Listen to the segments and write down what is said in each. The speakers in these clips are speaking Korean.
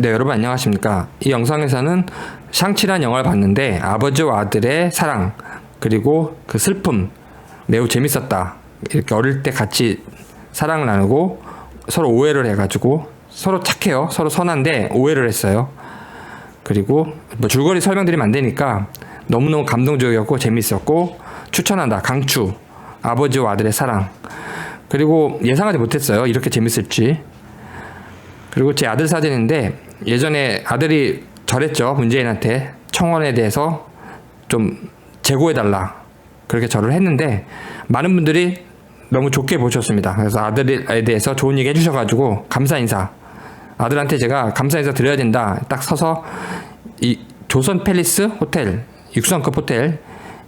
네, 여러분 안녕하십니까. 이 영상에서는 샹치란 영화를 봤는데 아버지와 아들의 사랑 그리고 그 슬픔 매우 재밌었다. 이렇게 어릴 때 같이 사랑을 나누고 서로 오해를 해가지고 서로 착해요. 서로 선한데 오해를 했어요. 그리고 뭐 줄거리 설명드리면 안 되니까 너무너무 감동적이었고 재밌었고 추천한다. 강추. 아버지와 아들의 사랑. 그리고 예상하지 못했어요. 이렇게 재밌을지. 그리고 제 아들 사진인데 예전에 아들이 절했죠. 문재인한테 청원에 대해서 좀 제고해달라. 그렇게 절을 했는데 많은 분들이 너무 좋게 보셨습니다. 그래서 아들에 대해서 좋은 얘기 해주셔가지고 감사 인사. 아들한테 제가 감사 인사 드려야 된다. 딱 서서 이 조선 팰리스 호텔 6성급 호텔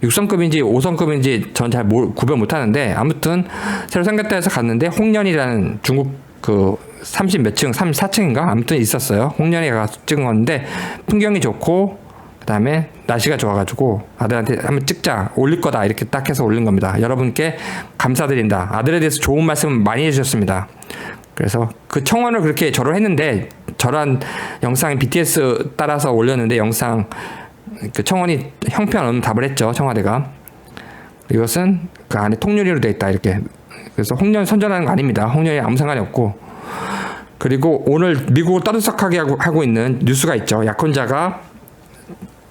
6성급인지 5성급인지 전 잘 구별 못하는데 아무튼 새로 생겼다 해서 갔는데 홍련이라는 중국 그 30몇 층, 34층인가 아무튼 있었어요. 홍련이가 찍은 건데 풍경이 좋고 그다음에 날씨가 좋아가지고 아들한테 한번 찍자 올릴 거다 이렇게 딱 해서 올린 겁니다. 여러분께 감사드린다. 아들에 대해서 좋은 말씀 많이 해주셨습니다. 그래서 그 청원을 그렇게 절을 했는데 저런 영상이 BTS 따라서 올렸는데 영상 그 청원이 형편없는 답을 했죠 청와대가 이것은 그 안에 통유리로 되어 있다 이렇게 그래서 홍련 선전하는 거 아닙니다. 홍련이 아무 상관이 없고. 그리고 오늘 미국을 떠들썩하게 하고, 하고 있는 뉴스가 있죠. 약혼자가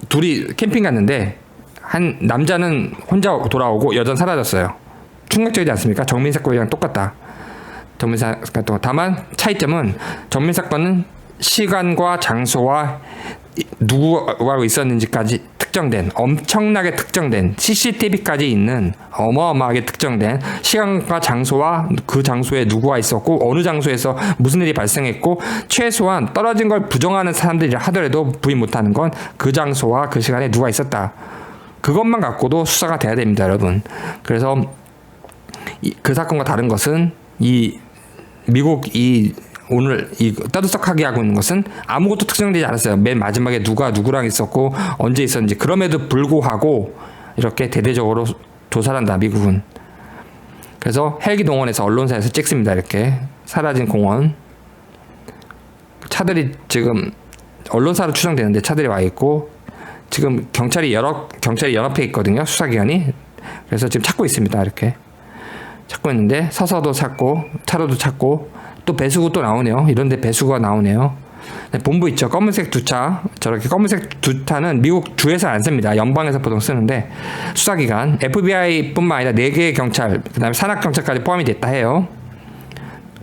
둘이 캠핑 갔는데 한 남자는 혼자 돌아오고 여자는 사라졌어요. 충격적이지 않습니까? 정민 사건이랑 똑같다. 정민 사건 다만 차이점은 정민 사건은 시간과 장소와 누구가 있었는지까지 특정된 엄청나게 특정된 CCTV까지 있는 어마어마하게 특정된 시간과 장소와 그 장소에 누구가 있었고 어느 장소에서 무슨 일이 발생했고 최소한 떨어진 걸 부정하는 사람들이 하더라도 부인 못하는 건 그 장소와 그 시간에 누가 있었다. 그것만 갖고도 수사가 돼야 됩니다 여러분. 그래서 이, 그 사건과 다른 것은 이 미국 이 오늘 이 떠들썩하게 하고 있는 것은 아무것도 특정되지 않았어요. 맨 마지막에 누가 누구랑 있었고 언제 있었는지 그럼에도 불구하고 이렇게 대대적으로 조사를 한다 미국은. 그래서 헬기 동원해서 언론사에서 찍습니다. 이렇게 사라진 공원 차들이 지금 언론사로 추정되는데 차들이 와 있고 지금 경찰이 여러 경찰이 연합해 있거든요 수사기관이 그래서 지금 찾고 있습니다 이렇게 찾고 있는데 서서도 찾고 차로도 찾고 또 배수구 또 나오네요. 이런데 배수구가 나오네요. 네, 본부 있죠. 검은색 두 차. 저렇게 검은색 두 차는 미국 주에서 안 씁니다. 연방에서 보통 쓰는데 수사기관 FBI뿐만 아니라 네 개의 경찰, 그다음에 산악 경찰까지 포함이 됐다 해요.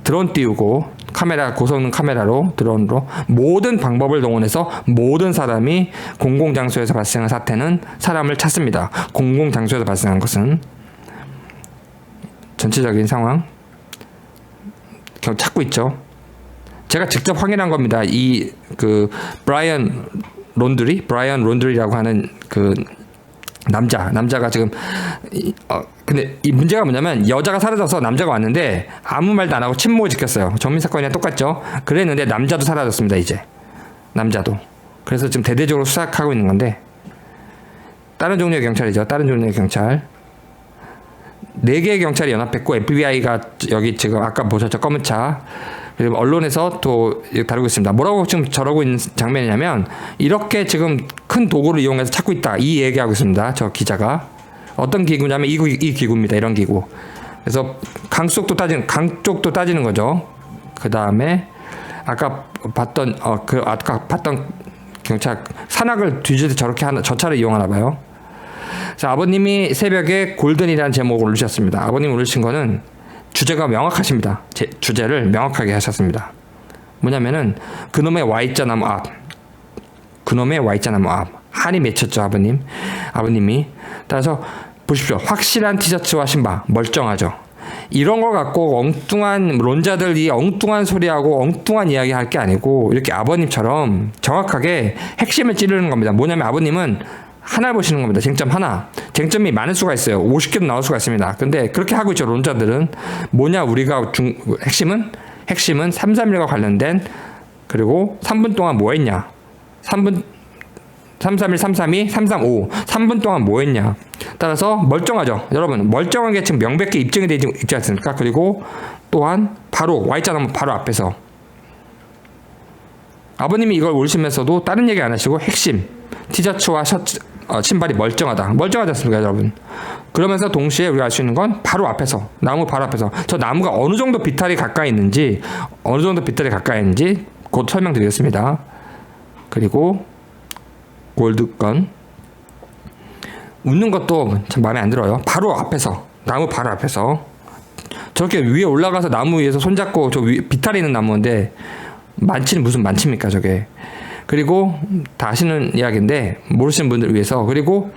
드론 띄우고 카메라 고성능 카메라로 드론으로 모든 방법을 동원해서 모든 사람이 공공 장소에서 발생한 사태는 사람을 찾습니다. 공공 장소에서 발생한 것은 전체적인 상황 찾고 있죠. 제가 직접 확인한 겁니다. 이 그 브라이언 론드리, 브라이언 론드리라고 하는 그 남자, 남자가 지금 어 근데 이 문제가 뭐냐면 여자가 사라져서 남자가 왔는데 아무 말도 안 하고 침묵을 지켰어요. 정민 사건이랑 똑같죠. 그랬는데 남자도 사라졌습니다. 이제 남자도. 그래서 지금 대대적으로 수사하고 있는 건데 다른 종류의 경찰이죠. 다른 종류의 경찰. 네 개의 경찰이 연합했고 FBI가 여기 지금 아까 보셨죠 검은 차 그리고 언론에서 또 다루고 있습니다. 뭐라고 지금 저러고 있는 장면이냐면 이렇게 지금 큰 도구를 이용해서 찾고 있다 이 얘기하고 있습니다. 저 기자가 어떤 기구냐면 이, 이 기구입니다. 이런 기구. 그래서 강 쪽도 따지는 강 쪽도 따지는 거죠. 그 다음에 아까 봤던 어 그 아까 봤던 경찰 산악을 뒤질 때 저렇게 하나 저 차를 이용하나 봐요. 자, 아버님이 새벽에 골든이라는 제목을 올리셨습니다. 아버님 올리신 거는 주제가 명확하십니다. 제, 주제를 명확하게 하셨습니다. 뭐냐면은 그놈의 Y자 나무 앞. 그놈의 Y자 나무 앞. 한이 맺혔죠, 아버님. 아버님이. 따라서 보십시오. 확실한 티셔츠와 신발. 멀쩡하죠. 이런 걸 갖고 엉뚱한 론자들이 엉뚱한 소리하고 엉뚱한 이야기 할 게 아니고 이렇게 아버님처럼 정확하게 핵심을 찌르는 겁니다. 뭐냐면 아버님은 하나를 보시는 겁니다. 쟁점 하나. 쟁점이 많을 수가 있어요. 50개도 나올 수가 있습니다. 근데 그렇게 하고 있죠. 론자들은. 뭐냐, 우리가 중, 핵심은? 핵심은 331과 관련된 그리고 3분 동안 뭐 했냐. 3분, 331, 332, 335. 3분 동안 뭐 했냐. 따라서 멀쩡하죠. 여러분, 멀쩡한 게 지금 명백히 입증이 되지 있지 않습니까? 그리고 또한 바로 Y자는 바로 앞에서 아버님이 이걸 올리시면서도 다른 얘기 안 하시고 핵심 티셔츠와 셔츠 어, 신발이 멀쩡하다. 멀쩡하지 않습니까 여러분? 그러면서 동시에 우리가 알 수 있는 건 바로 앞에서 나무 바로 앞에서. 저 나무가 어느 정도 비탈이 가까이 있는지 어느 정도 비탈이 가까이 있는지 곧 설명드리겠습니다. 그리고 골드건. 웃는 것도 참 마음에 안 들어요. 바로 앞에서 나무 바로 앞에서. 저렇게 위에 올라가서 나무 위에서 손잡고 저 위, 비탈이 있는 나무인데 만치는 무슨 만치입니까 저게 그리고 다 아시는 이야기인데 모르시는 분들 위해서 그리고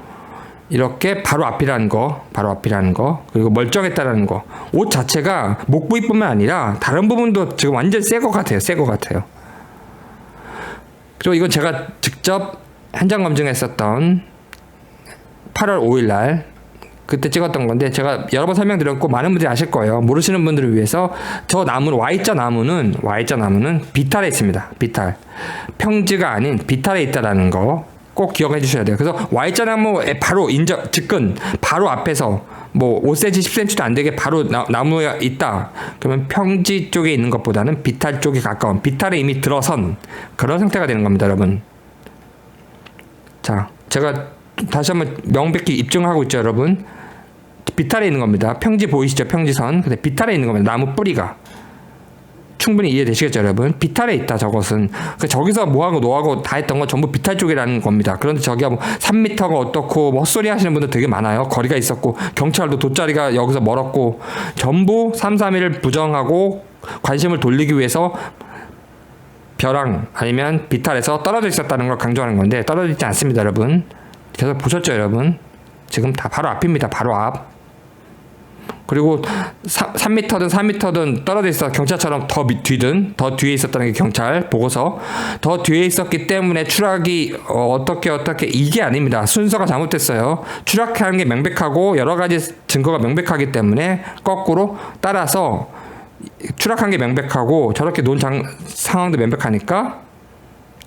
이렇게 바로 앞이라는 거 바로 앞이라는 거 그리고 멀쩡했다라는 거 옷 자체가 목 부위뿐만 아니라 다른 부분도 지금 완전 새 것 같아요 새 것 같아요. 그리고 이건 제가 직접 현장 검증했었던 8월 5일 날 그때 찍었던 건데 제가 여러 번 설명드렸고 많은 분들이 아실 거예요. 모르시는 분들을 위해서 저 나무는 Y자 나무는 Y자 나무는 비탈에 있습니다. 비탈. 평지가 아닌 비탈에 있다라는 거 꼭 기억해 주셔야 돼요. 그래서 Y자 나무에 바로 인접 측근 바로 앞에서 뭐 5cm, 10cm도 안 되게 바로 나, 나무에 있다. 그러면 평지 쪽에 있는 것보다는 비탈 쪽에 가까운 비탈에 이미 들어선 그런 상태가 되는 겁니다, 여러분. 자, 제가 다시 한번 명백히 입증하고 있죠, 여러분. 비탈에 있는 겁니다. 평지 보이시죠? 평지선. 근데 비탈에 있는 겁니다. 나무 뿌리가. 충분히 이해되시겠죠, 여러분? 비탈에 있다, 저것은. 그 저기서 뭐하고 노하고 다 했던 건 전부 비탈 쪽이라는 겁니다. 그런데 저기가 뭐 3m가 어떻고, 뭐 헛소리 하시는 분들 되게 많아요. 거리가 있었고, 경찰도 돗자리가 여기서 멀었고, 전부 3, 3일을 부정하고 관심을 돌리기 위해서 벼랑 아니면 비탈에서 떨어져 있었다는 걸 강조하는 건데, 떨어져 있지 않습니다, 여러분. 계속 보셨죠, 여러분? 지금 다 바로 앞입니다. 바로 앞. 그리고 3, 3m든 4m든 떨어져 있어 경찰처럼 더 밑- 뒤든 더 뒤에 있었다는 게 경찰 보고서 더 뒤에 있었기 때문에 추락이 어, 떻게 어떻게 이게 아닙니다 순서가 잘못됐어요 추락하는 게 명백하고 여러 가지 증거가 명백하기 때문에 거꾸로 따라서 추락한 게 명백하고 저렇게 논 장, 상황도 명백하니까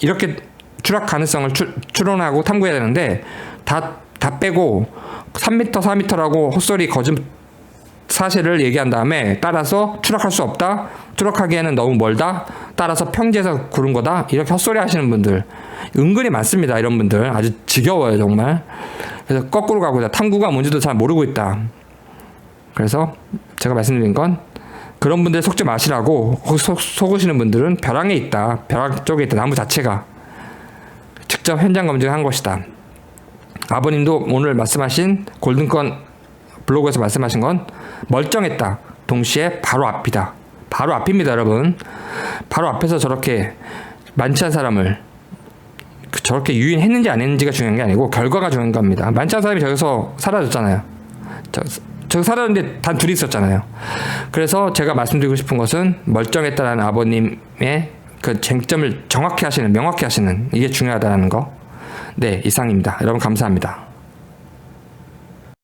이렇게 추락 가능성을 추, 추론하고 탐구해야 되는데 다, 다 빼고 3m, 4m라고 헛소리 거짓 사실을 얘기한 다음에 따라서 추락할 수 없다. 추락하기에는 너무 멀다. 따라서 평지에서 구른 거다. 이렇게 헛소리 하시는 분들 은근히 많습니다. 이런 분들 아주 지겨워요 정말. 그래서 거꾸로 가고 있다. 탐구가 뭔지도 잘 모르고 있다. 그래서 제가 말씀드린 건 그런 분들 속지 마시라고 속, 속으시는 분들은 벼랑에 있다. 벼랑 쪽에 있다. 나무 자체가 직접 현장 검증한 것이다. 아버님도 오늘 말씀하신 골든건 블로그에서 말씀하신 건 멀쩡했다. 동시에 바로 앞이다. 바로 앞입니다, 여러분. 바로 앞에서 저렇게 않은 사람을 그 저렇게 유인했는지 안 했는지가 중요한 게 아니고 결과가 중요한 겁니다. 않은 사람이 저기서 사라졌잖아요. 저, 저 사라졌는데 단 둘이 있었잖아요. 그래서 제가 말씀드리고 싶은 것은 멀쩡했다라는 아버님의 그 쟁점을 정확히 하시는, 명확히 하시는 이게 중요하다는 거. 네, 이상입니다. 여러분 감사합니다.